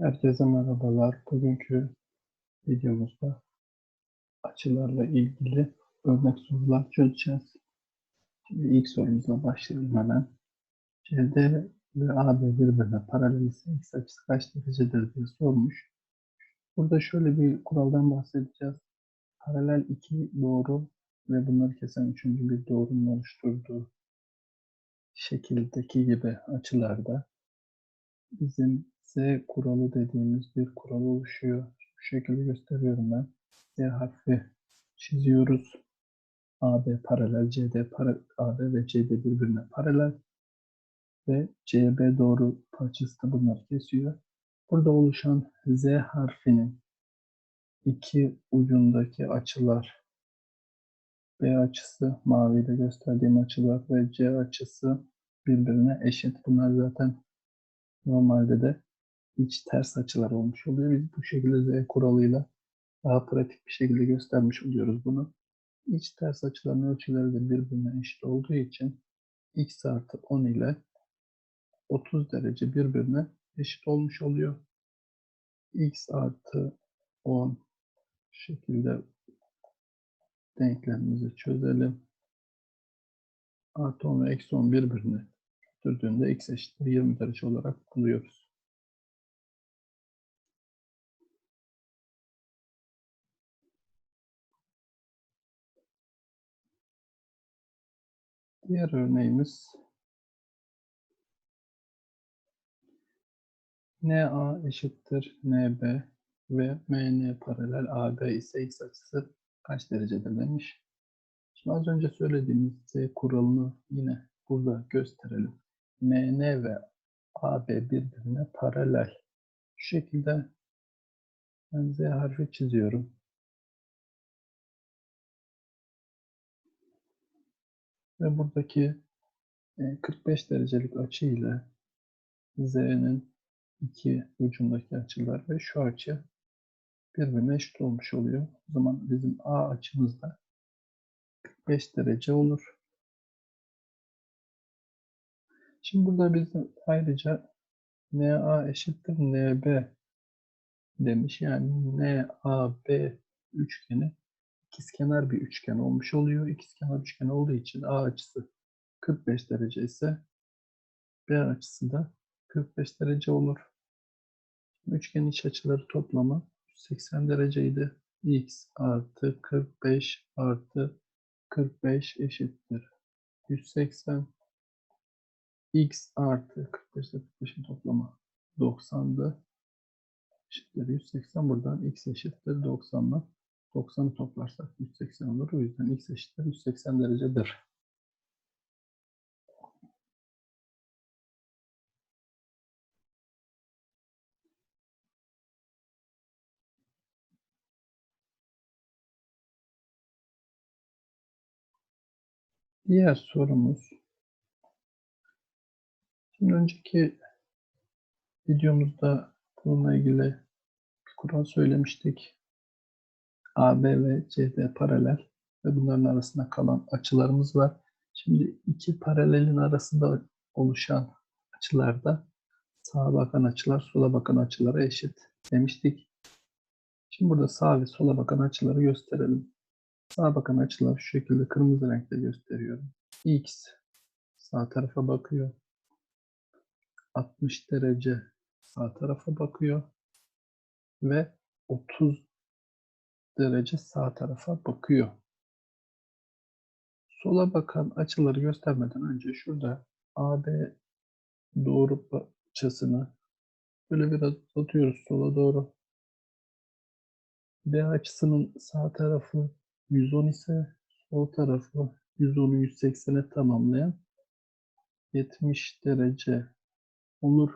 Herkese merhabalar. Bugünkü videomuzda açılarla ilgili örnek sorular çözeceğiz. Şimdi ilk sorumuzla başlayalım hemen. CD ve AB birbirine paralel ise x açısı kaç derecedir diye sormuş. Burada şöyle bir kuraldan bahsedeceğiz. Paralel iki doğru ve bunları kesen üçüncü bir doğrunun oluşturduğu şekildeki gibi açılarda bizim Z kuralı dediğimiz bir kural oluşuyor. Bu şekilde gösteriyorum ben. Z harfi çiziyoruz. AB paralel, CD para, AB ve CD birbirine paralel ve CB doğru parçası da bunları kesiyor. Burada oluşan Z harfinin iki ucundaki açılar B açısı maviyle gösterdiğim açılar ve C açısı birbirine eşit. Bunlar zaten normalde de iç ters açılar olmuş oluyor. Biz bu şekilde Z kuralıyla daha pratik bir şekilde göstermiş oluyoruz bunu. İç ters açıların ölçüleri de birbirine eşit olduğu için x artı 10 ile 30 derece birbirine eşit olmuş oluyor. x artı 10 şekilde denklemimizi çözelim. Artı 10 ve eksi 10 birbirine götürdüğünde x eşittir 20 derece olarak buluyoruz. Diğer örneğimiz NA eşittir NB ve MN paralel AB ise x açısı kaç derecedir demiş. Şimdi az önce söylediğimiz Z kuralını yine burada gösterelim. MN ve AB birbirine paralel. Şu şekilde ben Z harfi çiziyorum. Ve buradaki 45 derecelik açı ile Z'nin iki ucundaki açılar ve şu açı birbirine eşit olmuş oluyor. O zaman bizim A açımız da 45 derece olur. Şimdi burada bizim ayrıca NA eşittir NB demiş. Yani NAB üçgeni ikizkenar bir üçgen olmuş oluyor. İkizkenar üçgen olduğu için A açısı 45 derece ise B açısı da 45 derece olur. Üçgenin iç açıları toplamı 180 dereceydi. X artı 45 artı 45 eşittir. 180 x artı 45 ile 45'in toplamı 90'dı. Eşittir 180. Buradan x eşittir 90'la 90'ı toplarsak 180 olur. O yüzden x eşittir 180 derecedir. Diğer sorumuz Şimdi önceki videomuzda bununla ilgili bir kural söylemiştik. AB ve CD paralel ve bunların arasında kalan açılarımız var. Şimdi iki paralelin arasında oluşan açılarda sağa bakan açılar sola bakan açılara eşit demiştik. Şimdi burada sağ ve sola bakan açıları gösterelim. Sağa bakan açılar şu şekilde kırmızı renkte gösteriyorum. X sağ tarafa bakıyor. 60 derece sağ tarafa bakıyor ve 30 derece sağ tarafa bakıyor. Sola bakan açıları göstermeden önce şurada AB doğru açısını böyle biraz uzatıyoruz sola doğru. B açısının sağ tarafı 110 ise sol tarafı 110'u 180'e tamamlayan 70 derece olur.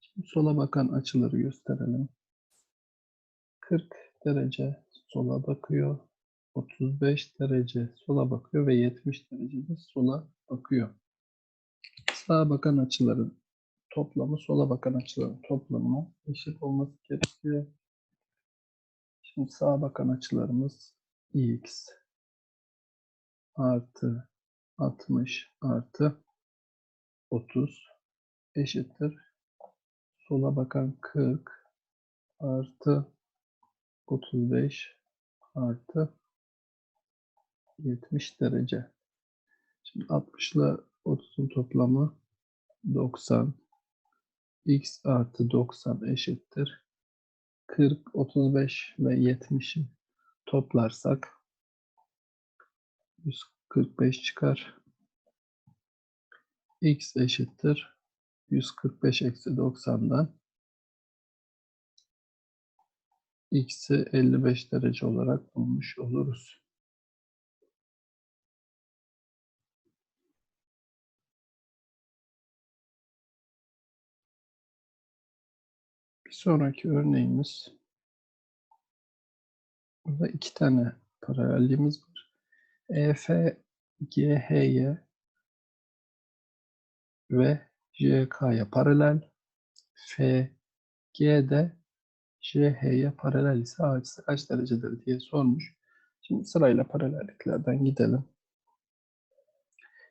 Şimdi sola bakan açıları gösterelim. 40 derece sola bakıyor. 35 derece sola bakıyor ve 70 derece de sola bakıyor. Sağa bakan açıların toplamı sola bakan açıların toplamına eşit olması gerekiyor. Şimdi sağa bakan açılarımız x artı 60 artı 30 eşittir. sola bakan 40 artı 35 artı 70 derece. Şimdi 60 ile 30'un toplamı 90. x artı 90 eşittir. 40, 35 ve 70'i toplarsak 145 çıkar. x eşittir. 145 eksi 90'dan x'i 55 derece olarak bulmuş oluruz. Bir sonraki örneğimiz burada iki tane paralelliğimiz var. EF GH'ye ve JK'ya paralel. FG de JH'ye paralel ise A açısı kaç derecedir diye sormuş. Şimdi sırayla paralelliklerden gidelim.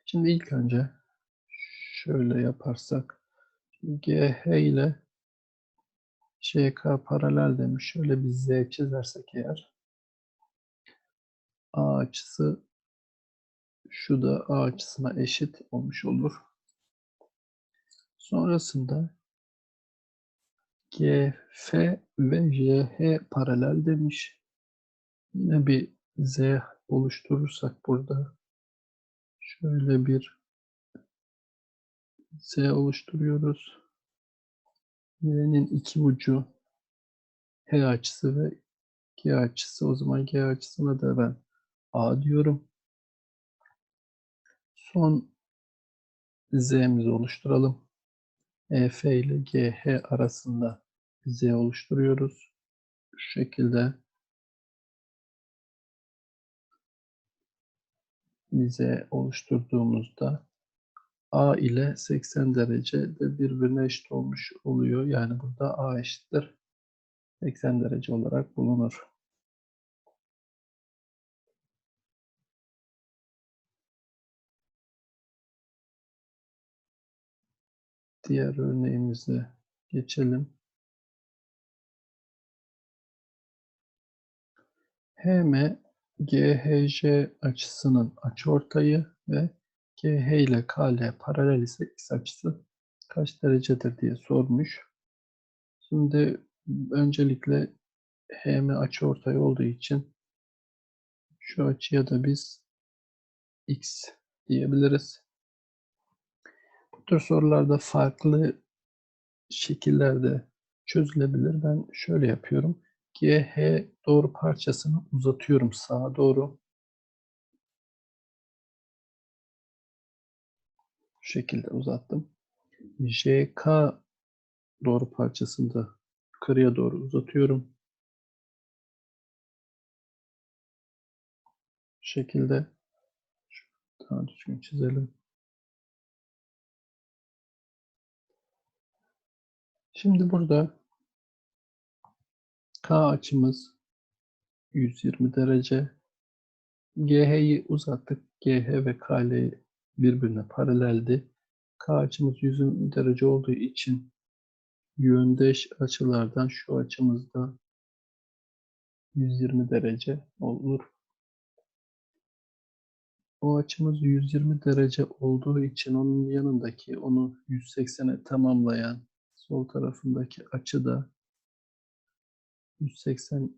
Şimdi ilk önce şöyle yaparsak GH ile JK paralel demiş. Şöyle bir Z çizersek eğer A açısı şu da A açısına eşit olmuş olur. Sonrasında GF ve JH paralel demiş. Yine bir Z oluşturursak burada şöyle bir Z oluşturuyoruz. Z'nin iki ucu H açısı ve G açısı. O zaman G açısına da ben A diyorum. Son Z'mizi oluşturalım. EF ile GH arasında Z oluşturuyoruz. Şu şekilde bize oluşturduğumuzda A ile 80 derece de birbirine eşit olmuş oluyor. Yani burada A eşittir 80 derece olarak bulunur. Diğer örneğimize geçelim. HM GHJ açısının açıortayı ve GH ile KL paralel ise X açısı kaç derecedir diye sormuş. Şimdi öncelikle HM açıortay olduğu için şu açıya da biz X diyebiliriz. Bu tür sorularda farklı şekillerde çözülebilir. Ben şöyle yapıyorum. GH doğru parçasını uzatıyorum sağa doğru. Bu şekilde uzattım. JK doğru parçasını da yukarıya doğru uzatıyorum. Bu şekilde daha düzgün çizelim. Şimdi burada K açımız 120 derece. GH'yi uzattık. GH ve KL birbirine paraleldi. K açımız 120 derece olduğu için yöndeş açılardan şu açımız da 120 derece olur. O açımız 120 derece olduğu için onun yanındaki onu 180'e tamamlayan sol tarafındaki açı da 180'den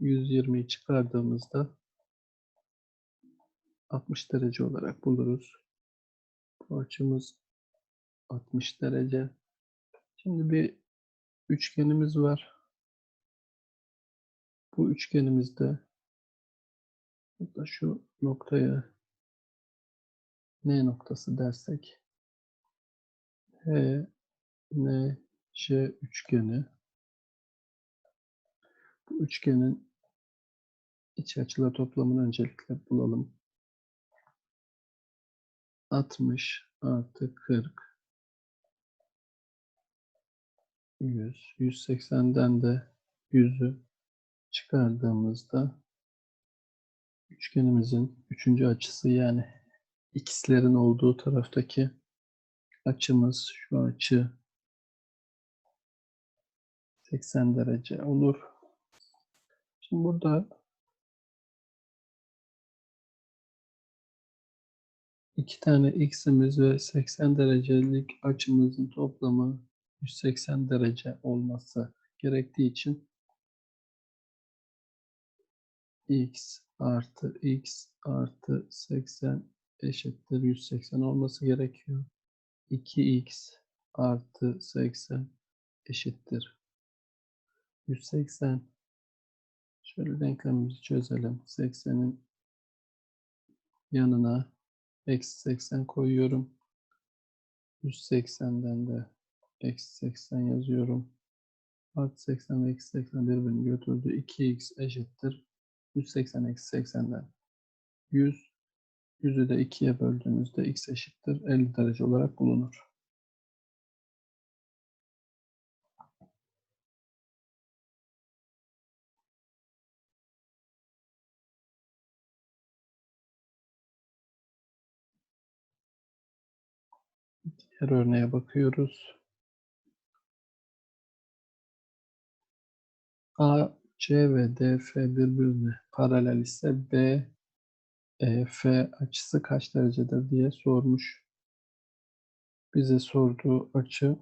120'yi çıkardığımızda 60 derece olarak buluruz. Bu açımız 60 derece. Şimdi bir üçgenimiz var. Bu üçgenimizde burada şu noktaya N noktası dersek H, N, J üçgeni bu üçgenin iç açılar toplamını öncelikle bulalım. 60 artı 40 100 180'den de 100'ü çıkardığımızda üçgenimizin üçüncü açısı yani x'lerin olduğu taraftaki açımız şu açı 80 derece olur. Şimdi burada iki tane x'imiz ve 80 derecelik açımızın toplamı 180 derece olması gerektiği için x artı x artı 80 eşittir 180 olması gerekiyor. 2x artı 80 eşittir 180. Şöyle denklemimizi çözelim. 80'in yanına eksi 80 koyuyorum. 180'den de eksi 80 yazıyorum. Artı 80 ve eksi 80 birbirini götürdü. 2x eşittir. 180 eksi 80'den 100. 100'ü de 2'ye böldüğümüzde x eşittir 50 derece olarak bulunur. Diğer örneğe bakıyoruz. A, C ve DF birbirine paralel ise B, E, F açısı kaç derecedir diye sormuş. Bize sorduğu açı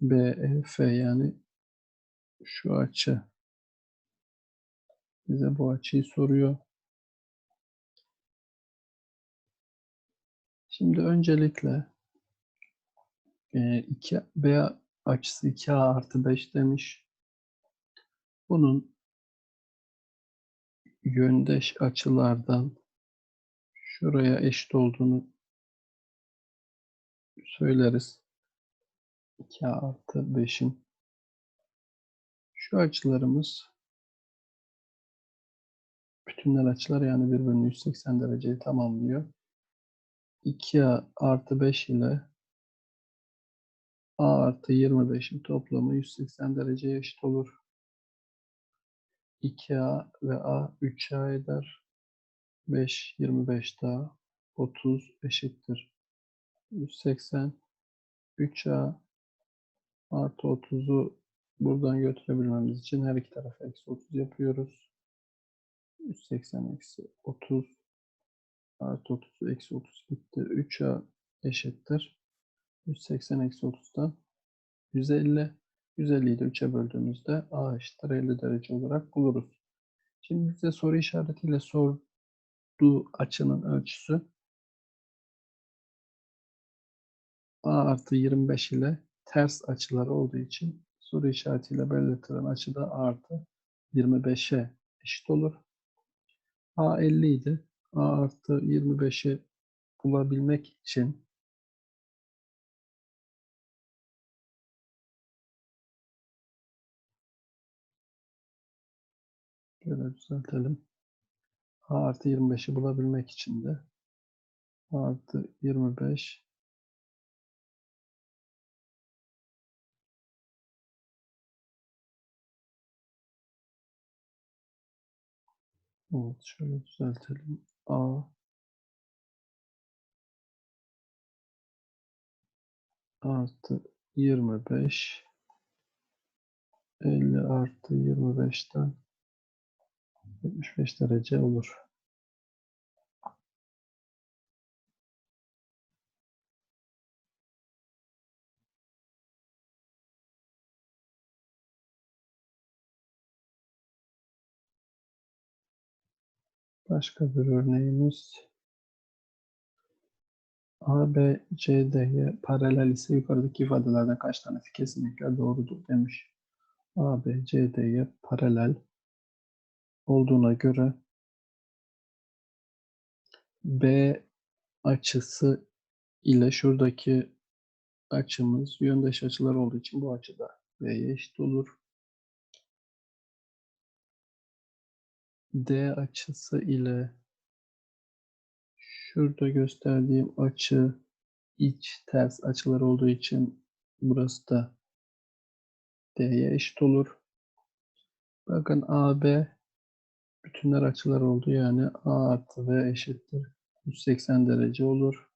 B, E, F yani şu açı. Bize bu açıyı soruyor. Şimdi öncelikle e, 2, B açısı 2A artı 5 demiş. Bunun yöndeş açılardan şuraya eşit olduğunu söyleriz. 2 artı 5'in şu açılarımız bütünler açılar yani birbirini 180 dereceyi tamamlıyor. 2A artı 5 ile A artı 25'in toplamı 180 dereceye eşit olur. 2A ve A 3A eder. 5, 25 daha 30 eşittir. 180 3A artı 30'u buradan götürebilmemiz için her iki tarafa eksi 30 yapıyoruz. 180 eksi 30 artı 30 eksi 30 gitti. 3A eşittir. 180 eksi 30'dan 150. 150'yi de 3'e böldüğümüzde A eşittir 50 derece olarak buluruz. Şimdi bize soru işaretiyle sorduğu açının ölçüsü A artı 25 ile ters açılar olduğu için soru işaretiyle belirtilen açı da A artı 25'e eşit olur. A 50 idi. A artı 25'i bulabilmek için Şöyle düzeltelim. A artı 25'i bulabilmek için de A artı 25 Evet, şöyle düzeltelim. A artı 25 50 artı 25'ten 75 derece olur. Başka bir örneğimiz A, B, C, D'ye paralel ise yukarıdaki ifadelerden kaç tanesi kesinlikle doğrudur demiş. A, B, C, D'ye paralel olduğuna göre B açısı ile şuradaki açımız yöndeş açılar olduğu için bu açı da B'ye eşit olur. D açısı ile şurada gösterdiğim açı iç ters açılar olduğu için burası da D'ye eşit olur. Bakın AB bütünler açılar oldu yani A artı B eşittir 180 derece olur.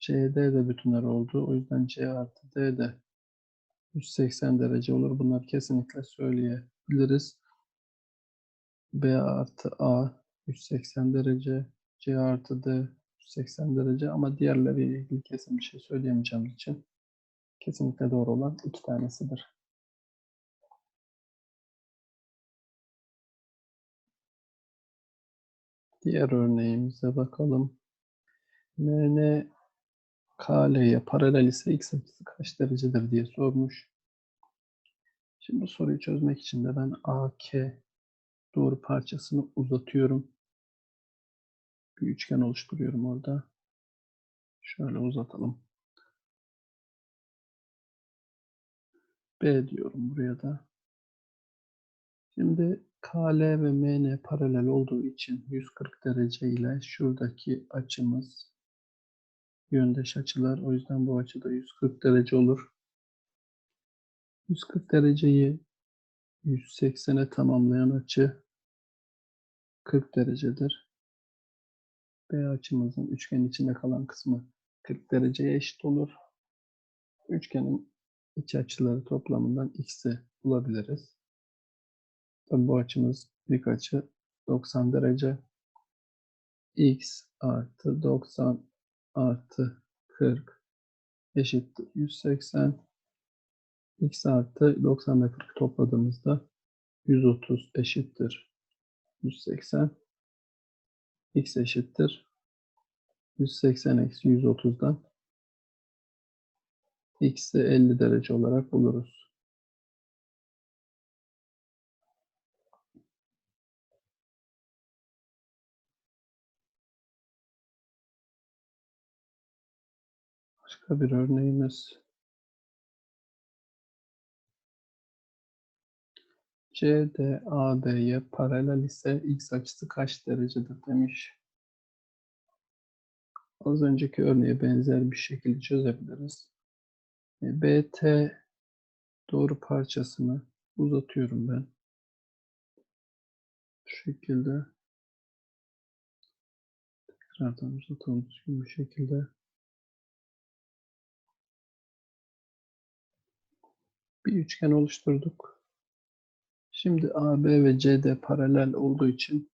CD de bütünler oldu. O yüzden C artı D de 180 derece olur. Bunları kesinlikle söyleyebiliriz. B artı A 180 derece. C artı D 180 derece ama diğerleriyle ilgili kesin bir şey söyleyemeyeceğim için kesinlikle doğru olan iki tanesidir. Diğer örneğimize bakalım. MN KL'ye paralel ise x açısı kaç derecedir diye sormuş. Şimdi bu soruyu çözmek için de ben AK doğru parçasını uzatıyorum. Bir üçgen oluşturuyorum orada. Şöyle uzatalım. B diyorum buraya da. Şimdi KL ve MN paralel olduğu için 140 derece ile şuradaki açımız yöndeş açılar. O yüzden bu açı da 140 derece olur. 140 dereceyi 180'e tamamlayan açı 40 derecedir. B açımızın üçgenin içinde kalan kısmı 40 dereceye eşit olur. Üçgenin iç açıları toplamından x'i bulabiliriz. Tabii bu açımız dik açı 90 derece. x artı 90 artı 40 eşittir 180. x artı 90 ile 40 topladığımızda 130 eşittir 180. x eşittir 180 eksi 130'dan x'i 50 derece olarak buluruz. Başka bir örneğimiz. CD AB'ye paralel ise x açısı kaç derecedir demiş. Az önceki örneğe benzer bir şekilde çözebiliriz. E, BT doğru parçasını uzatıyorum ben. Şu şekilde. Tekrardan uzatalım düzgün bir şekilde. Bir üçgen oluşturduk. Şimdi AB ve CD paralel olduğu için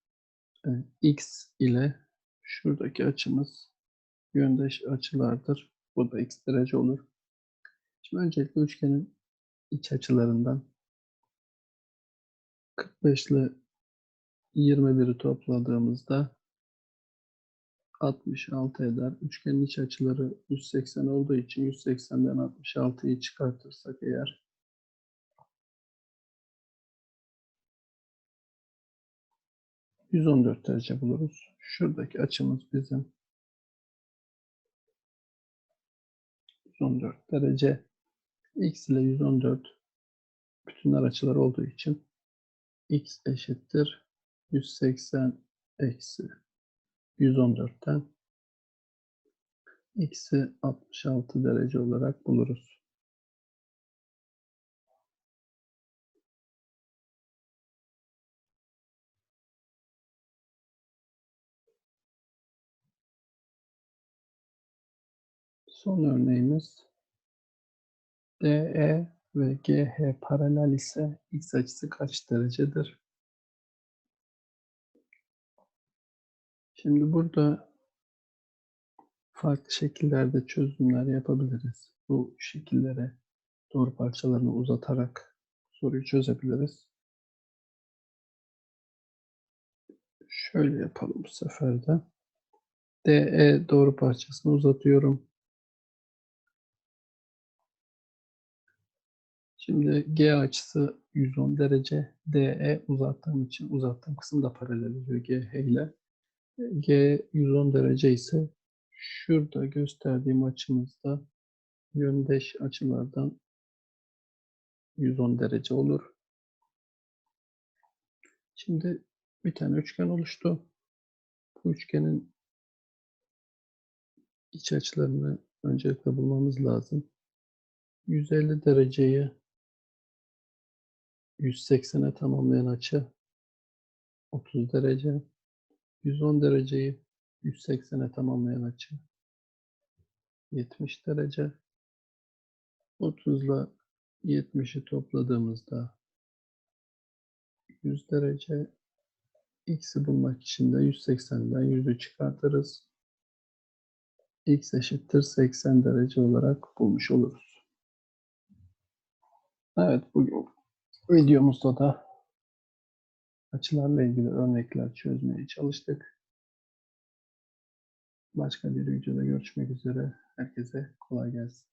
e, x ile şuradaki açımız yöndeş açılardır. Bu da x derece olur. Şimdi öncelikle üçgenin iç açılarından 45 ile 21'i topladığımızda 66 eder. Üçgenin iç açıları 180 olduğu için 180'den 66'yı çıkartırsak eğer 114 derece buluruz. Şuradaki açımız bizim 114 derece. X ile 114 bütünler açılar olduğu için x eşittir 180 eksi 114'ten x'i 66 derece olarak buluruz. Son örneğimiz DE ve GH paralel ise x açısı kaç derecedir? Şimdi burada farklı şekillerde çözümler yapabiliriz. Bu şekillere doğru parçalarını uzatarak soruyu çözebiliriz. Şöyle yapalım bu sefer de. DE doğru parçasını uzatıyorum. Şimdi G açısı 110 derece. DE uzattığım için uzattığım kısım da paralel oluyor GH ile. G 110 derece ise şurada gösterdiğim açımızda yöndeş açılardan 110 derece olur. Şimdi bir tane üçgen oluştu. Bu üçgenin iç açılarını öncelikle bulmamız lazım. 150 dereceyi 180'e tamamlayan açı 30 derece. 110 dereceyi 180'e tamamlayan açı 70 derece. 30 ile 70'i topladığımızda 100 derece. X'i bulmak için de 180'den 100'ü çıkartırız. X eşittir 80 derece olarak bulmuş oluruz. Evet, bugün videomuzda da açılarla ilgili örnekler çözmeye çalıştık. Başka bir videoda görüşmek üzere. Herkese kolay gelsin.